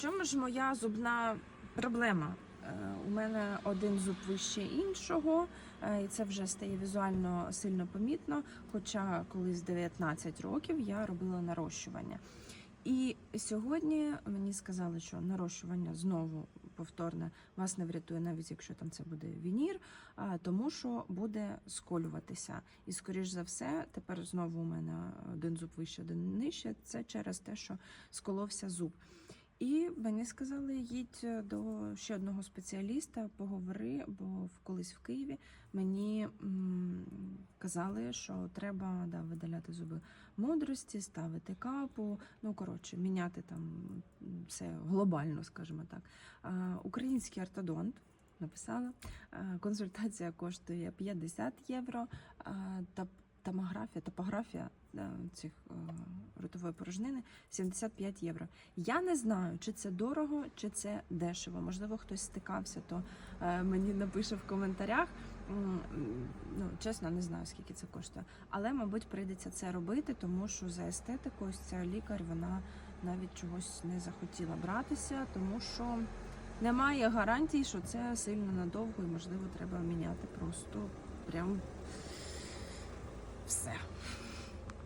чому ж моя зубна проблема? Е, У мене один зуб вище іншого, е, і це вже стає візуально сильно помітно. Хоча колись 19 років я робила нарощування. І сьогодні мені сказали, що нарощування знову повторне вас не врятує, навіть якщо там це буде вінір, тому що буде сколюватися. І скоріш за все, тепер знову у мене один зуб вище, один нижче. Це через те, що сколовся зуб. І мені сказали, їдь до ще одного спеціаліста, поговори, бо колись в Києві мені казали, що треба да, видаляти зуби мудрості, ставити капу. Ну коротше, міняти там все глобально, скажімо так. Український ортодонт. Написала, консультація коштує 50 євро, томографія, топографія е, цих е, ротової порожнини 75 євро. Я не знаю, чи це дорого, чи це дешево. Можливо, хтось стикався, то е, мені напише в коментарях. Ну, чесно, не знаю, скільки це коштує. Але, мабуть, прийдеться це робити, тому що за естетику ось ця лікар вона навіть чогось не захотіла братися, тому що немає гарантій, що це сильно надовго і, можливо, треба міняти просто прям все.